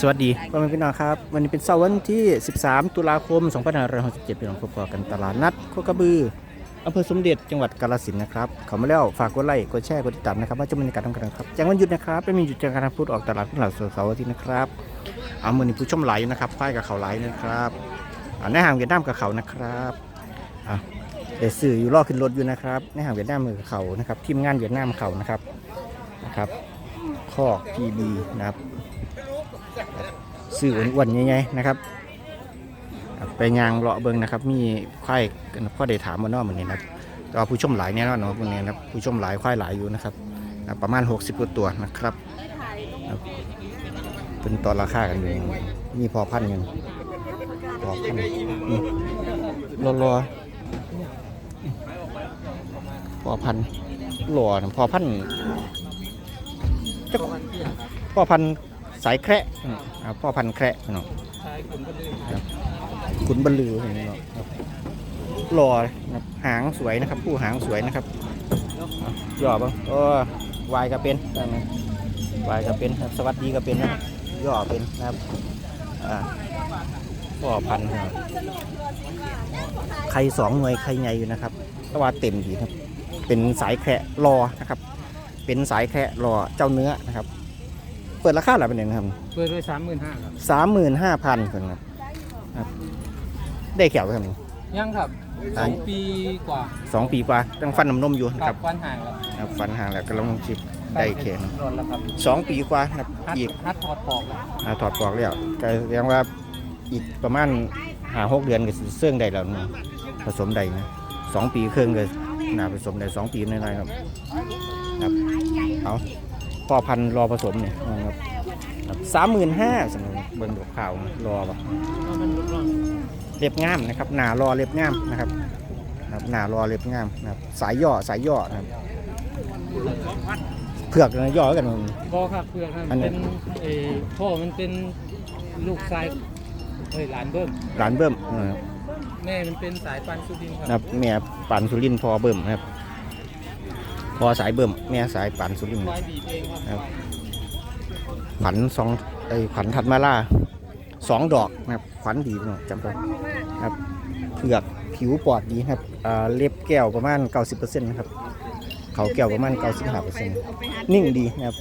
สวัสดีพ่อแม่พี่น้องครับ วันนี้เป็นเสาร์วันที่ 13 ตุลาคม 2567พี่น้องพบกันตลาดนัดโคกระบืออำเภอสมเด็จจังหวัดกาฬสินธุ์นะครับเขามาแล้วฝากกดไลค์กดแชร์กดติดตามนะครับว่าจะบรรยากาศทำกันครับแจ้งวันหยุดนะครับไม่มีหยุดจากการพูดออกตลาดทุกหลักเสาร์อาทิตย์นะครับเอามือนี้ผู้ชมไหลนะครับควายกับเขาไหลนะครับอ่าในห่างเวียดนามกับเขานะครับอะเดี๋ยวสื่ออยู่รอขึ้นรถอยู่นะครับในห่างเวียดนามมือเขานะครับทีมงานเวียดนามเขานะครับนะครับข้อ PB นะครับ สื่ออ้วนๆใหญ่ๆนะครับ ไปยางเลาะเบิงนะครับ มีควายพ่อได้ถามมานอกเหมือนนี้นะแต่ว่าผู้ชมหลายแน่นอนเนาะพวกนี้นะผู้ชมหลายควายหลายอยู่นะครับ ประมาณ 60กว่าตัวนะครับเป็นตอนราคากันอยู่มีพอพันอยู่พอพันรอรอพอพันหล่อพอพันจักพอพัน สายแคระอืมอ่าพ่อพันแคระเนาะขุนบรรลือเนาะหล่อหางสวยนะครับ ผู้หางสวยนะครับอะย่อบ้างโอ้วายก็เป็นวายก็เป็นครับสวัสดีก็เป็นนะย่อเป็นนะครับพ่อพันธุ์ครับไข่สองหน่วยไข่ใหญ่อยู่นะครับต่ว่าเต็มดีครับ เป็นสายแคระรอนะครับ เป็นสายแคระรอเจ้าเนื้อนะครับ เปิดราคาอะไรเป็นยังไงครับเปิดด้วยสามหมื่นห้าครับสามหมื่นห้าพันคนครับครับ ได้แขวไหมครับยังครับอ่าสองปีกว่าสองปีกว่าตั้งฟันน้ำนมอยู่นะคครัรับบฟันห่างแล้วครับฟันห่างแล้วก็ลองชิปได้แขนโดนแล้วครับสองปีกว่านะครับฮัดอีกฮัดถอดปอกแล้วอ่าถอดปลอกแล้วก็แสดงว่าอีกประมาณหาหกเดือนก็สิเสื่องได้แล้วนะผสมได้นะสองปีครึ่งก็น่าผสมได้สองปีน้อยๆครับครับเอา พ่อพันธุ์รอผสมเนี่ยนะครับสามหมื่นห้าสำหรับเบิ้งดอกข่าวนะรอป่ะเล็บงามนะครับ หนารอเล็บงามนะครับครับหนารอเล็บงามนะครับสายย่อสายย่อนะครับเผือกนะย่อกันมันบอครับเพื่อนครับอันนี้เป็นเออพ่อมันเป็นลูกชายเฮ้ยหลานเบิ้มหลานเบิ่มนะครับแม่มันเป็นสายปันสุดินคนะครัรับบแม่ปันสุรินทร์พอเบิ่มนะครับ พอสายเบิ่มแม่สายปันสุรินทร์ควายบีบเองครับขวัญสองไอ้ขวัญถัดมาล่าสองดอกนะครับขวัญดีหน่อยจำได้ครับเผือกผิวปอดดีครับอ่าเล็บแก้วประมาณ 90%นะครับเขาแก้วประมาณ 95%นิ่งดีนะครับ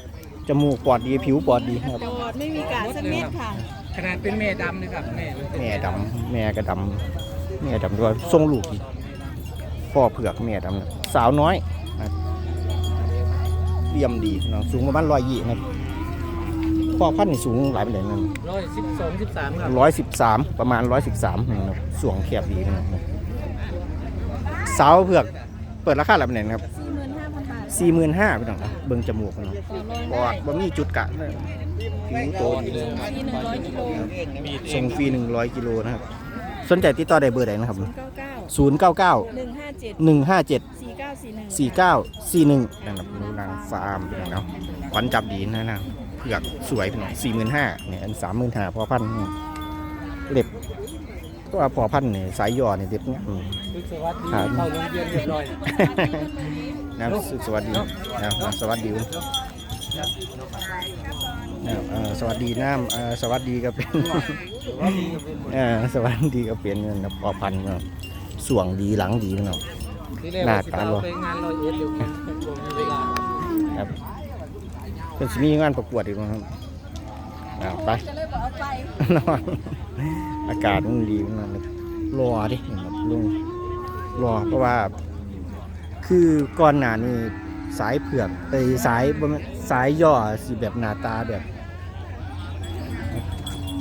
จมูกปอดดีผิวปอดดีนะครับโดดไม่มีกาดสักเม็ดค่ะ ขนาดเป็นแม่ดำนะครับแม่มันเป็นแม่ดำแม่ก็ดำแม่ดำด้วยทรงลูกดีพ่อเผือกแม่ดำนะสาวน้อย นะครับเลี่ยมดีนะสูงประมาณร้อยยี่นะครับพ่อพันธุ์นี่สูงหลายเป็นไหนนั่นร้อยสิบสองสิบสามครับร้อยสิบสามประมาณร้อยสิบสามนะครับส่วงแคบดีนะครับสาวเผือกเปิดราคาหลายเป็นไหนนะครับ45,000บาทสี่หมื่นห้าพี่น้องครับเบิ่งจมูกเนาะต่อรองปอดบ่มีจุดกะเลยผิวโตดีเลยที่100กิโลส่งฟรีหนึ่งร้อยกิโลนะครับสนใจติดต่อได้เบอร์ไหนนะครับ99ศูนย์เก้าเก้า157หนึ่งห้าเจ็ด 4941สี่เก้าสี่หนึ่งนะครับนูนางฟาร์มพี่น้องเนาะขวัญจับดีนะนะเผือกสวยพี่น้องสี่หมื่นห้าเนี่ยอันสามหมื่นห้าพอพันธุ์เนี่ยเล็บก็ว่าพอพันธุ์เนี่ยสายย่อเนี่ยเล็บเนี่ยอืมลูกสวัสดีครับ เข้าโรงเรียนเรียบร้อยนะสวัสดีนะสวัสดีนะเอ่อสวัสดีน้ำเอ่อสวัสดีก็เป็นเออสวัสดีก็เป็นเงินนะพอพันธุ์เนาะส่วงดีหลังดีเนาะที่แรก หน้าว่าสิตาเอาหล่อไปงานร้อยเอ็ดอยู่บ่มีเวลาครับเป็นสิมีงานประกวดอีกนะครับอ่าไปจะเลยบอกเอาไปนอนอากาศมันดีมากเลยรอดิครับลุงรอเพราะว่า คือก่อนหน้านี้สายเผือกไอ้ยสายบ่แม่นสายย่อสิแบบหน้าตาแบบ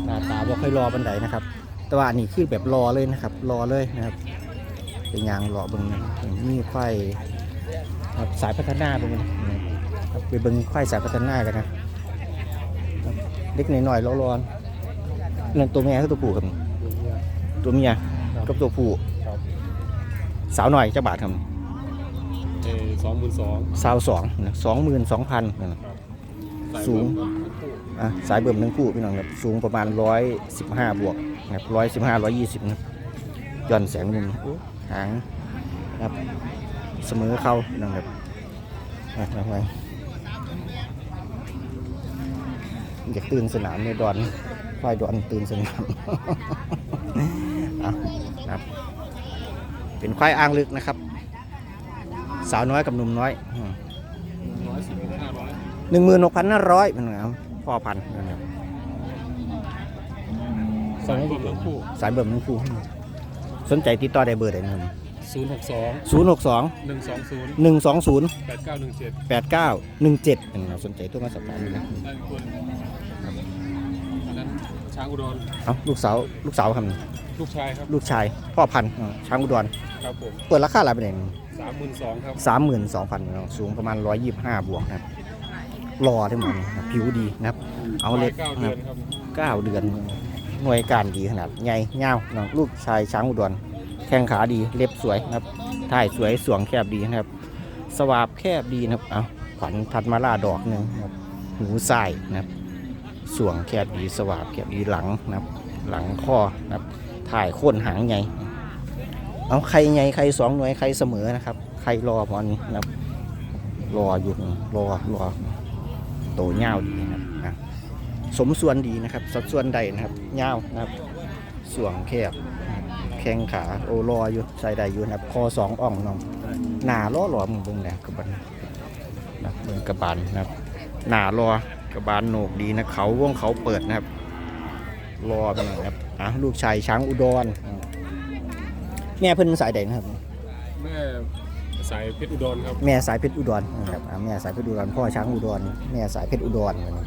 หน้าตาบ่ค่อยรอบันไดนะครับ แต่ว่าอันนี้คือแบบรอเลยนะครับ รอเลยนะครับ เป็นยางรอเบิ่งนะครับมีควายครับสายพัฒนาเบิ่งนะครับไปเบิ่งควายสายพัฒนากันนะครับเล็กหน่อยๆร้อนๆนั่นตัวแม่คือตัวผู้ครับตัวเมียกับตัวผู้สาวหน่อยเจ้าบาทครับเอสองหมื่นสองสาวสองสองหมื่นสองพันสูงอะสายเบิ่มทั้งคู่พี่น้องครับสูงประมาณร้อยสิบห้าบวกนะครับร้อยสิบห้าร้อยยี่สิบนะครับย่อนแสงหนึ่ง หางนะครับเสมอเข้าพี่น้องครับอะเอาไว้อยากตื่นสนามในดอนควายดอนตื่นสนามเอาครับ เป็นควายอ้างลึกนะครับ สาวน้อยกับหนุ่มน้อยร้อยสิบห้าร้อยหนึ่งหมื่นหกพันห้าร้อยเป็นไงครับพ่อพันธุ์นะครับสองรวมทั้งคู่สายเบิ่มทั้งคู่ สนใจติดต่อได้เบอร์ใดนะครับศูนย์หกสองศูนย์หกสองหนึ่งสองศูนย์หนึ่งสองศูนย์แปดเก้าหนึ่งเจ็ดแปดเก้าหนึ่งเจ็ดเราสนใจตัวมาสอบถามดูนะได้คนอันนั้นช้างอุดรเอาลูกสาวลูกสาวครับลูกชายครับลูกชายพ่อพันธุ์อ่าช้างอุดรครับผมเปิดราคาอะไรเป็นไงสามหมื่นสองครับสามหมื่นสองพันสูงประมาณร้อยยี่สิบห้าบวกนะครับรอได้หมดนะครับผิวดีนะครับ เอาเล็ก เก้านะเดืคอรับนครับ เก้าเดือน หน่วยการดีขนาดใหญ่เงาน้องลูกชายช้างอุดรแข้งขาดีเล็บสวยนะครับท่ายสวยสวงแคบดีนะครับ สวาบแคบดีนะครับเอาขวัญทัดมาล่าดอกหนึ่งครับหูทรายนะครับสวงแคบดีสวาบแคบดีหลังนะครับ หลังข้อนะครับถ่ายโค่นหางใหญ่เอาใครใหญ่ใครสองหน่วยใครเสมอนะครับ ใครรอพอนี้นะครับรออยู่รอรอโตเงาดีนะ สมส่วนดีนะครับ สัดส่วนใดนะครับยาวนะครับส่วงแคบแข้งขาโอรออยู่ใส่ได้อยู่นะครับคอสองอ่องน้องหนาล้อหลอมึงเบิ่งแหละกระบาลนะเบิ่งกระบาลนะครับ หนารอกระบาลโหนกดีนะเขาวงเขาเปิดนะครับรอกันนะครับอะลูกชายช้างอุดรอืมแม่เพิ่นสายใดนะครับ แม่สายเพชรอุดรครับแม่สายเพชรอุดรนะครับอ่าแม่สายเพชรอุดรพ่อช้างอุดรแม่สายเพชรอุดรนะครับ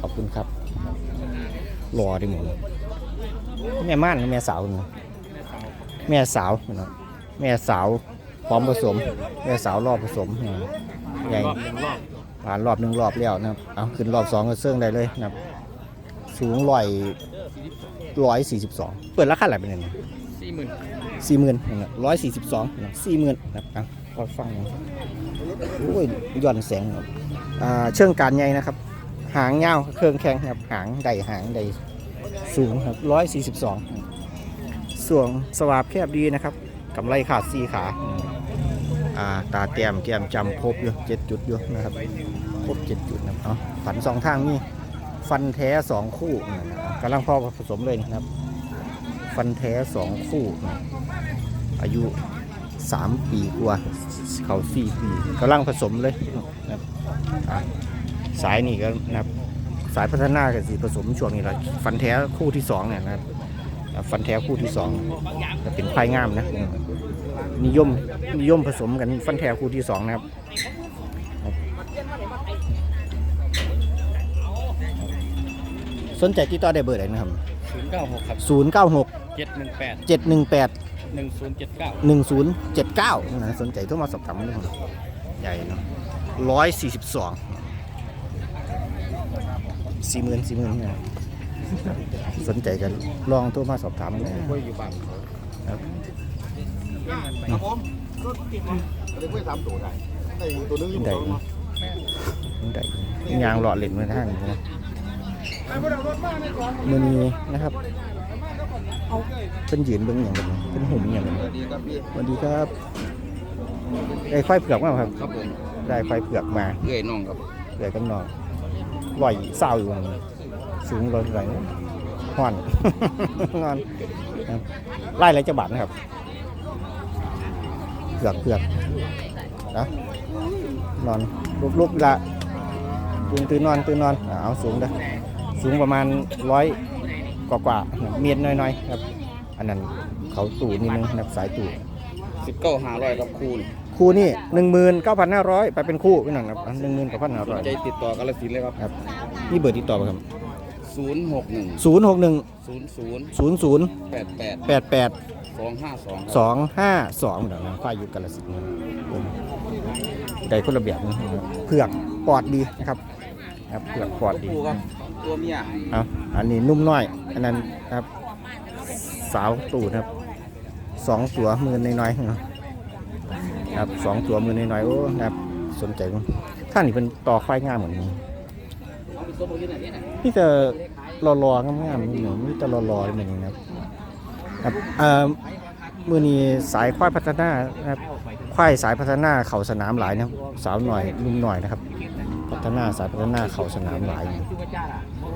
ขอบคุณครับรอดิหมดแม่ม่านกับแม่สาวนี่แม่สาวนะครับแม่สาวพร้อมผสม แม่สาวรอบผสมอืมใหญ่รอบหนึ่งรอบผ่านรอบหนึ่งรอบแล้วนะครับเอาขึ้นรอบสองก็เสื่องได้เลยนะครับ สูงร้อยร้อยสี่สิบสองเปิดราคาอะไรเป็นยังไงสี่หมื่นสี่หมื่นร้อยสี่สิบสองสี่หมื่นนะครับอะก็ฟังนะโอ้ยย่อนแสงครับอ่าเชื่องการใหญ่นะครับ หางยาวเครื่องแข็งครับหางใดหางใดสูงครับร้อยสี่สิบสองส่วงสวาบแคบดีนะครับกำไรขาดสี่ขาอ่าตาเตียมเกียมจำครบอยู่เจ็ดจุดอยู่นะครับครบเจ็ดจุดนะเอาฝันสองทางนี่ฟันแท้สองคู่นะกำลังพ่อผสมเลยนะครับ ฟันแท้สองคู่นะอายุสามปีกว่าเขาสี่ปีกำลังผสมเลยนะครับ สายนี่ก็นะครับสายพัฒนากับสีผสมช่วงนี้แหละฟันแท้คู่ที่สองเนี่ยนะครับอะฟันแท้คู่ที่สองจะเป็นควายงามนะอืมนิยมนิยมผสมกันฟันแท้คู่ที่สองนะครับสนใจติดต่อได้เบอร์ไหนนะครับศูนย์เก้าหกครับศูนย์เก้าหกเจ็ดหนึ่งแปดเจ็ดหนึ่งแปดหนึ่งศูนย์เจ็ดเก้าหนึ่งศูนย์เจ็ดเก้านะสนใจโทรมาสอบถามเรื่องใหญ่เนาะร้อย สี่สิบสองสี่หมื่นสี่หมื่นเนี่ยสนใจกันลองโทรมาสอบถามกันอยู่บ้านครับครับผมรถติดมั้ยเดี๋ยวไปทำตัวได้ได้ตัวนึงอยู่ได้ตรงได้ยางหล่อเหรียญมาทางนี้นะมือนี้นะครับเป็นยืนเบิ้งอย่างกันเป็นหุ่มอย่างกันดีครับพี่สวัสดีครับได้ควายเผือกมาครับครับผมได้ควายเผือกมาเอ้ยน้องครับเดือยกันนอน ลอยเศร้าอยู่ตรงนี้สูงร้อยไหลห่อนนอนไล่ไรจะบาดนะครับเผือกเผือกนะนอนลุกลุกๆละตื่นตื่นนอนตื่นนอนเอาสูงเด้อสูงประมาณร้อยกว่ากว่าเมียนน้อยๆครับ อันนั้นเขาตู่นิดนึงนับสายตู่สิบเก้าหาร้อยครับคูณ คู่นี่หนึ่งหมื่นเก้าพันห้าร้อยไปเป็นคู่พี่น้องครับหนึ่งหมื่นเก้าพันห้าร้อยใจติดต่อกาลสินธุ์เลยครับครับนี่เบอร์ติดต่อไปครับศูนย์หกหนึ่งศูนย์หกหนึ่งศูนย์ศูนย์ศูนย์ศูนย์แปดแปดแปดแปด สองห้าสองสองห้าสองเดี๋ยวนะควายอยู่กาลสินธุ์ได้คนละแบบนะครับเผือกปอดดีนะครับครับเผือกปอดดีคู่ครับตัวเมียเอาอันนี้นุ่มน้อย อันนั้นครับ สาวตูดครับสองตัวมือน้อยๆนะ ครับสองตัวมือน้อยๆโอ้นะครับสนใจมั้ยท่านนี่เป็นต่อควายงามเหมือนนี้นี่จะรอรองามๆนี่หนูนี่จะรอรอเหมือนนี้นะครับครับเอ่อมือนี้สายควายพัฒนาครับควายสายพัฒนาเขาสนามหลายนะสาวหน่อยนุ่มหน่อยนะครับ พัฒนาสายพัฒนาเขาสนามหลาย